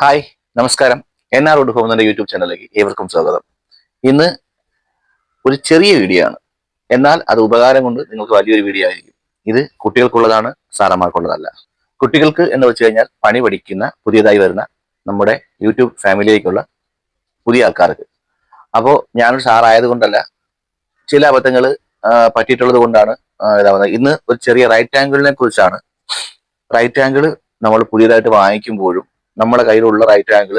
Hi നമസ്കാരം. N R road home എന്ന YouTube ചാനലിലേക്ക് ഏവർക്കും സ്വാഗതം. ഇന്ന് ഒരു ചെറിയ വീഡിയോ ആണ്. എന്നാൽ അത് ഉപകാരം കൊണ്ട് നിങ്ങൾക്ക് വലിയൊരു വീഡിയോ ആയിരിക്കും. ഇത് കുട്ടികൾക്കുള്ളതാണ് സാറന്മാർക്കുള്ളതല്ല. കുട്ടികൾക്ക് എന്ന് വെച്ച് കഴിഞ്ഞാൽ പണി പഠിക്കുന്ന പുതിയതായി വരുന്ന നമ്മുടെ യൂട്യൂബ് ഫാമിലിയിലേക്കുള്ള പുതിയ ആൾക്കാർക്ക്. അപ്പോൾ ഞാനൊരു സാറായത് കൊണ്ടല്ല ചില അബദ്ധങ്ങൾ പറ്റിയിട്ടുള്ളത് കൊണ്ടാണ് ഇതാവുന്നത് ഇന്ന് ഒരു ചെറിയ റൈറ്റ് ആംഗിളിനെ കുറിച്ചാണ്. റൈറ്റ് ആംഗിൾ നമ്മൾ പുതിയതായിട്ട് വാങ്ങിക്കുമ്പോഴും നമ്മുടെ കയ്യിലുള്ള റൈറ്റ് ആംഗിൾ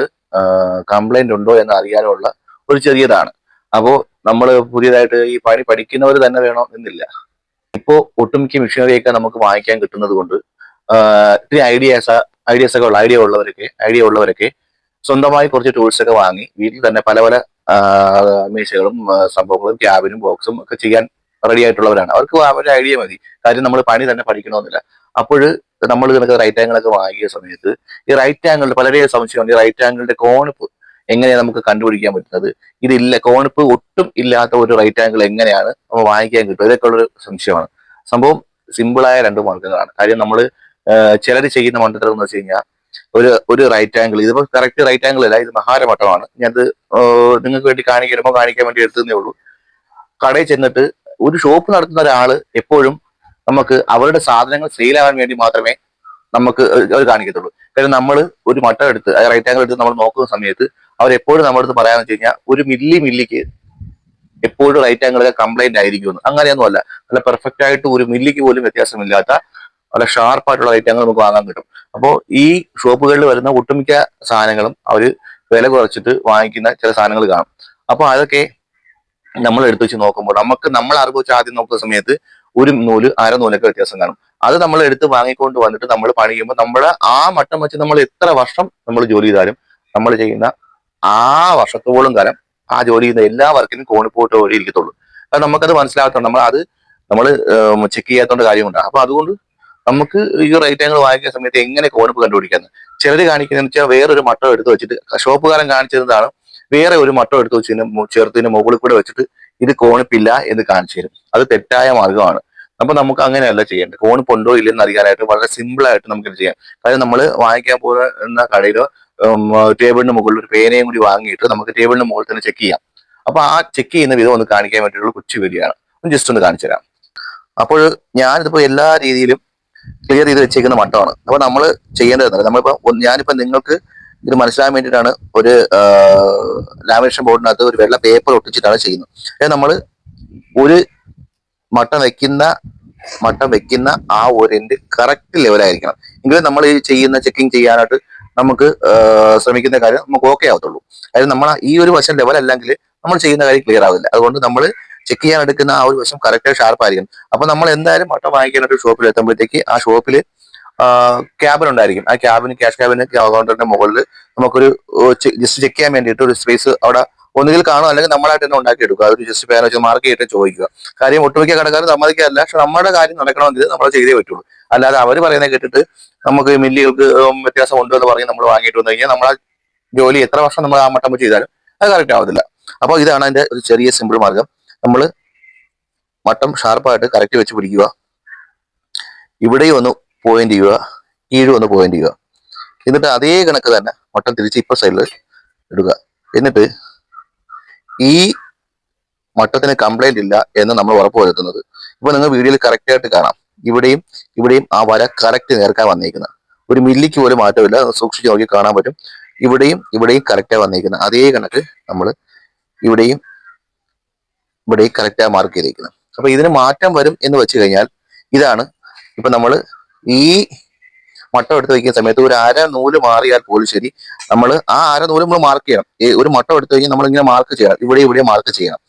കംപ്ലൈന്റ് ഉണ്ടോ എന്ന് അറിയാനുള്ള ഒരു ചെറിയതാണ്. അപ്പോൾ നമ്മൾ പുതിയതായിട്ട് ഈ പണി പഠിക്കുന്നവർ തന്നെ വേണോ എന്നില്ല. ഇപ്പോ ഒട്ടുമിക്ക മിഷനറിയൊക്കെ നമുക്ക് വാങ്ങിക്കാൻ കിട്ടുന്നത് കൊണ്ട് ഇത്തിരി ഐഡിയാസ് ഐഡിയാസ് ഒക്കെ ഉള്ള ഐഡിയ ഉള്ളവരൊക്കെ ഐഡിയ ഉള്ളവരൊക്കെ സ്വന്തമായി കുറച്ച് ടൂൾസ് ഒക്കെ വാങ്ങി വീട്ടിൽ തന്നെ പല പല മീശകളും സംഭവങ്ങളും ക്യാബിനും ബോക്സും ഒക്കെ ചെയ്യാൻ റെഡി ആയിട്ടുള്ളവരാണ്. അവർക്ക് അവരുടെ ഐഡിയ മതി. കാര്യം നമ്മൾ പണി തന്നെ പഠിക്കണമെന്നില്ല. അപ്പോൾ നമ്മൾ കിടക്കുന്ന റൈറ്റ് ആംഗിൾ ഒക്കെ വാങ്ങിയ സമയത്ത് ഈ റൈറ്റ് ആംഗിളിൽ പലരെയും സംശയമുണ്ട്. ഈ റൈറ്റ് ആംഗിളിന്റെ കോണിപ്പ് എങ്ങനെയാണ് നമുക്ക് കണ്ടുപിടിക്കാൻ പറ്റുന്നത്? ഇതില്ല കോണിപ്പ് ഒട്ടും ഇല്ലാത്ത ഒരു റൈറ്റ് ആംഗിൾ എങ്ങനെയാണ് നമ്മൾ വാങ്ങിക്കാൻ കിട്ടും ഇതൊക്കെ ഉള്ളൊരു സംശയമാണ്. സംഭവം സിമ്പിളായ രണ്ട് മാർഗങ്ങളാണ്. കാര്യം നമ്മൾ ചിലർ ചെയ്യുന്ന മണ്ടത്തരം എന്ന് വെച്ച് കഴിഞ്ഞാൽ ഒരു ഒരു റൈറ്റ് ആംഗിൾ ഇതിപ്പോ കറക്റ്റ് റൈറ്റ് ആംഗിൾ അല്ല ഇത് മഹാരമട്ടമാണ്. ഞാനത് നിങ്ങൾക്ക് വേണ്ടി കാണിക്കുമ്പോൾ കാണിക്കാൻ വേണ്ടി എടുത്തതേ ഉള്ളൂ. കടയിൽ ചെന്നിട്ട് ഒരു ഷോപ്പ് നടത്തുന്ന ഒരാൾ എപ്പോഴും നമുക്ക് അവരുടെ സാധനങ്ങൾ സെയിലാകാൻ വേണ്ടി മാത്രമേ നമുക്ക് അവർ കാണിക്കത്തുള്ളൂ. കാര്യം നമ്മൾ ഒരു മട്ട എടുത്ത് റൈറ്റ് ആംഗിൾ എടുത്ത് നമ്മൾ നോക്കുന്ന സമയത്ത് അവരെപ്പോഴും നമ്മുടെ അടുത്ത് പറയാന്ന് വെച്ച് കഴിഞ്ഞാൽ ഒരു മില്ലി മില്ലിക്ക് എപ്പോഴും റൈറ്റ് ആംഗിളൊക്കെ കംപ്ലൈന്റ് ആയിരിക്കുമെന്ന്. അങ്ങനെയൊന്നും അല്ല. നല്ല പെർഫെക്റ്റ് ആയിട്ട് ഒരു മില്ലിക്ക് പോലും വ്യത്യാസമില്ലാത്ത നല്ല ഷാർപ്പായിട്ടുള്ള റൈറ്റ് ആംഗിൾ നമുക്ക് വാങ്ങാൻ കിട്ടും. അപ്പോൾ ഈ ഷോപ്പുകളിൽ വരുന്ന ഒട്ടുമിക്ക സാധനങ്ങളും അവർ വില കുറച്ചിട്ട് വാങ്ങിക്കുന്ന ചില സാധനങ്ങൾ കാണും. അപ്പോൾ അതൊക്കെ നമ്മൾ എടുത്തു വെച്ച് നോക്കുമ്പോൾ നമുക്ക് നമ്മൾ അറിവ് വെച്ച് ആദ്യം നോക്കുന്ന സമയത്ത് ഒരു നൂൽ അര നൂലൊക്കെ വ്യത്യാസം കാണും. അത് നമ്മൾ എടുത്ത് വാങ്ങിക്കൊണ്ട് വന്നിട്ട് നമ്മൾ പണി ചെയ്യുമ്പോൾ നമ്മുടെ ആ മട്ടം വെച്ച് നമ്മൾ എത്ര വർഷം നമ്മൾ ജോലി ചെയ്താലും നമ്മൾ ചെയ്യുന്ന ആ വർഷത്തോളം കാലം ആ ജോലി ചെയ്യുന്ന എല്ലാ വർക്കിനും കോണിപ്പോട്ട് വഴി ഇരിക്കത്തുള്ളൂ. അത് നമുക്കത് മനസ്സിലാകത്തുണ്ട് നമ്മൾ അത് നമ്മൾ ചെക്ക് ചെയ്യാത്തോണ്ട് കാര്യമുണ്ട്. അപ്പൊ അതുകൊണ്ട് നമുക്ക് ഈ റേറ്റ് ആംഗിൾ വാങ്ങിക്കുന്ന സമയത്ത് എങ്ങനെ കോണിപ്പ് കണ്ടുപിടിക്കുന്നത് ചിലർ കാണിക്കുന്നതെന്ന് വെച്ചാൽ വേറൊരു മട്ടം എടുത്ത് വെച്ചിട്ട് ഷോപ്പുകാരൻ കാണിച്ചിരുന്നതാണ് വേറെ ഒരു മട്ടം എടുത്ത് വെച്ചതിന് ചേർത്തതിന് മുകളിൽ കൂടെ വെച്ചിട്ട് ഇത് കോണിപ്പില്ല എന്ന് കാണിച്ചു തരും. അത് തെറ്റായ മാർഗമാണ് അപ്പൊ നമുക്ക് അങ്ങനെയല്ല ചെയ്യേണ്ടത്. കോണിപ്പ് ഉണ്ടോ ഇല്ലെന്ന് അറിയാനായിട്ട് വളരെ സിമ്പിൾ ആയിട്ട് നമുക്ക് ചെയ്യാം. കാര്യം നമ്മൾ വാങ്ങിക്കാൻ പോകുന്ന കടയിലോ ടേബിളിന് മുകളിൽ ഒരു പേനയും കൂടി വാങ്ങിയിട്ട് നമുക്ക് ടേബിളിന് മുകളിൽ തന്നെ ചെക്ക് ചെയ്യാം. അപ്പൊ ആ ചെക്ക് ചെയ്യുന്ന വിധം ഒന്ന് കാണിക്കാൻ വേണ്ടിയിട്ടുള്ള കൊച്ചു വീഡിയോ ആണ്. ജസ്റ്റ് ഒന്ന് കാണിച്ചു തരാം. അപ്പോൾ ഞാനിതിപ്പോ എല്ലാ രീതിയിലും ക്ലിയർ ചെയ്ത് വെച്ചേക്കുന്ന മട്ടമാണ് അപ്പൊ നമ്മൾ ചെയ്യേണ്ടത് നമ്മളിപ്പോ ഞാനിപ്പോ നിങ്ങൾക്ക് ഇത് മനസ്സിലാൻ വേണ്ടിയിട്ടാണ് ഒരു ലാമിനേഷൻ ബോർഡിനകത്ത് ഒരു വെള്ള പേപ്പർ ഒട്ടിച്ചിട്ടാണ് ചെയ്യുന്നത്. നമ്മൾ ഒരു മട്ടം വെക്കുന്ന മട്ട വെക്കുന്ന ആ ഒരു എൻഡ് കറക്റ്റ് ലെവലായിരിക്കണം എങ്കിലും നമ്മൾ ഈ ചെയ്യുന്ന ചെക്കിങ് ചെയ്യാനായിട്ട് നമുക്ക് ശ്രമിക്കുന്ന കാര്യം നമുക്ക് ഓക്കെ ആവത്തുള്ളൂ. അതായത് നമ്മൾ ഈ ഒരു വശം ലെവൽ അല്ലെങ്കിൽ നമ്മൾ ചെയ്യുന്ന കാര്യം ക്ലിയർ ആവില്ല. അതുകൊണ്ട് നമ്മൾ ചെക്ക് ചെയ്യാൻ എടുക്കുന്ന ആ ഒരു വശം കറക്റ്റ് ഷാർപ്പ് ആയിരിക്കും അപ്പൊ നമ്മൾ എന്തായാലും മട്ട വാങ്ങിക്കാനായിട്ട് ഷോപ്പിൽ എത്തുമ്പോഴത്തേക്ക് ആ ഷോപ്പിൽ ക്യാബിൻ ഉണ്ടായിരിക്കും. ആ ക്യാബിന് ക്യാഷ് ക്യാബിന് കൗണ്ടറിന്റെ മുകളിൽ നമുക്കൊരു ജസ്റ്റ് ചെക്ക് ചെയ്യാൻ വേണ്ടിയിട്ട് ഒരു സ്പേസ് അവിടെ ഒന്നുകിൽ കാണും അല്ലെങ്കിൽ നമ്മളായിട്ട് തന്നെ ഉണ്ടാക്കിയെടുക്കുക അതൊരു ജസ്റ്റ് പേന വെച്ച് മാർക്ക് ചെയ്തിട്ട് ചോദിക്കുക. കാര്യം ഒട്ടുമിക്ക കടക്കാർ സമ്മതിക്കാറില്ല. പക്ഷെ നമ്മുടെ കാര്യം നടക്കണമെങ്കിൽ നമ്മൾ ചെയ്തേ പറ്റുള്ളൂ. അല്ലാതെ അവർ പറയുന്നത് കേട്ടിട്ട് നമുക്ക് മില്ലികൾക്ക് വ്യത്യാസം ഉണ്ട് എന്ന് പറഞ്ഞ് നമ്മൾ വാങ്ങിയിട്ട് വന്നു കഴിഞ്ഞാൽ നമ്മളാ ജോലി എത്ര വർഷം നമ്മൾ ആ മട്ടം ചെയ്താലും അത് കറക്റ്റ് ആവത്തില്ല. അപ്പോൾ ഇതാണ് അതിന്റെ ഒരു ചെറിയ സിമ്പിൾ മാർഗം. നമ്മൾ മട്ടം ഷാർപ്പായിട്ട് കറക്റ്റ് വെച്ച് പിടിക്കുക. ഇവിടെയും ഒന്ന് പോയിന്റ് ചെയ്യുക. കീഴും ഒന്ന് പോയിന്റ് ചെയ്യുക. എന്നിട്ട് അതേ കണക്ക് തന്നെ മട്ടം തിരിച്ച് ഇപ്പൊ സൈഡിൽ ഇടുക. എന്നിട്ട് ഈ മട്ടത്തിന് കംപ്ലൈന്റ് ഇല്ല എന്ന് നമ്മൾ ഉറപ്പുവരുത്തുന്നത് ഇപ്പൊ നിങ്ങൾ വീഡിയോയിൽ കറക്റ്റ് ആയിട്ട് കാണാം. ഇവിടെയും ഇവിടെയും ആ വര കറക്റ്റ് നേർക്കാൻ വന്നിരിക്കുന്നത് ഒരു മില്ലിക്ക് പോലും മാറ്റമില്ല. സൂക്ഷിച്ച് നോക്കി കാണാൻ പറ്റും. ഇവിടെയും ഇവിടെയും കറക്റ്റായി വന്നിരിക്കുന്നത് അതേ കണക്ക് നമ്മൾ ഇവിടെയും ഇവിടെയും കറക്റ്റായി മാർക്ക് ചെയ്തിരിക്കുന്നത് അപ്പൊ ഇതിന് മാറ്റം വരും എന്ന് വെച്ച് കഴിഞ്ഞാൽ ഇതാണ് ഇപ്പൊ നമ്മൾ ഈ മട്ടം എടുത്ത് വെക്കുന്ന സമയത്ത് ഒരു അര നൂൽ മാറിയാൽ പോലും ശരി. നമ്മൾ ആ അര നൂൽ നമ്മൾ മാർക്ക് ചെയ്യണം. ഒരു മട്ടം എടുത്ത് കഴിഞ്ഞാൽ നമ്മൾ ഇങ്ങനെ മാർക്ക് ചെയ്യണം ഇവിടെ ഇവിടെ മാർക്ക് ചെയ്യണം.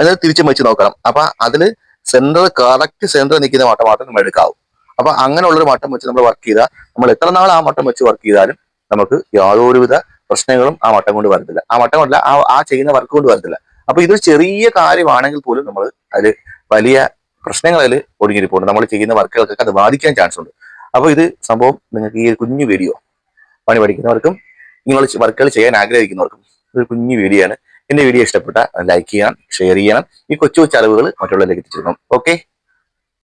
എന്നിട്ട് തിരിച്ചും വെച്ച് നോക്കണം. അപ്പൊ അതിൽ സെന്റർ കറക്റ്റ് സെന്റർ നിൽക്കുന്ന മട്ടം മാത്രം നമ്മൾ എടുക്കാവും. അപ്പൊ അങ്ങനെയുള്ളൊരു മട്ടം വെച്ച് നമ്മൾ വർക്ക് ചെയ്താൽ നമ്മൾ എത്ര നാൾ ആ മട്ടം വെച്ച് വർക്ക് ചെയ്താലും നമുക്ക് യാതൊരുവിധ പ്രശ്നങ്ങളും ആ മട്ടം കൊണ്ട് വരത്തില്ല. ആ മട്ടം കൊണ്ടല്ല ആ ആ ചെയ്യുന്ന വർക്ക് കൊണ്ട് വരത്തില്ല. അപ്പൊ ഇതൊരു ചെറിയ കാര്യമാണെങ്കിൽ പോലും നമ്മൾ അതിൽ വലിയ പ്രശ്നങ്ങൾ അതിൽ ഒടുങ്ങിയിരിപ്പുണ്ട് നമ്മൾ ചെയ്യുന്ന വർക്കുകൾക്കൊക്കെ അത് ബാധിക്കാൻ ചാൻസ് ഉണ്ട്. അപ്പൊ ഇത് സംഭവം നിങ്ങൾക്ക് ഈ കുഞ്ഞു വീഡിയോ പണി പഠിക്കുന്നവർക്കും നിങ്ങൾ വർക്കുകൾ ചെയ്യാൻ ആഗ്രഹിക്കുന്നവർക്കും ഒരു കുഞ്ഞു വീഡിയോ ആണ്. എന്റെ വീഡിയോ ഇഷ്ടപ്പെട്ട ലൈക്ക് ചെയ്യണം ഷെയർ ചെയ്യണം. ഈ കൊച്ചു കൊച്ചു അറിവുകൾ മറ്റുള്ളവരിലേക്ക് എത്തിച്ചിരുന്നു ഓക്കെ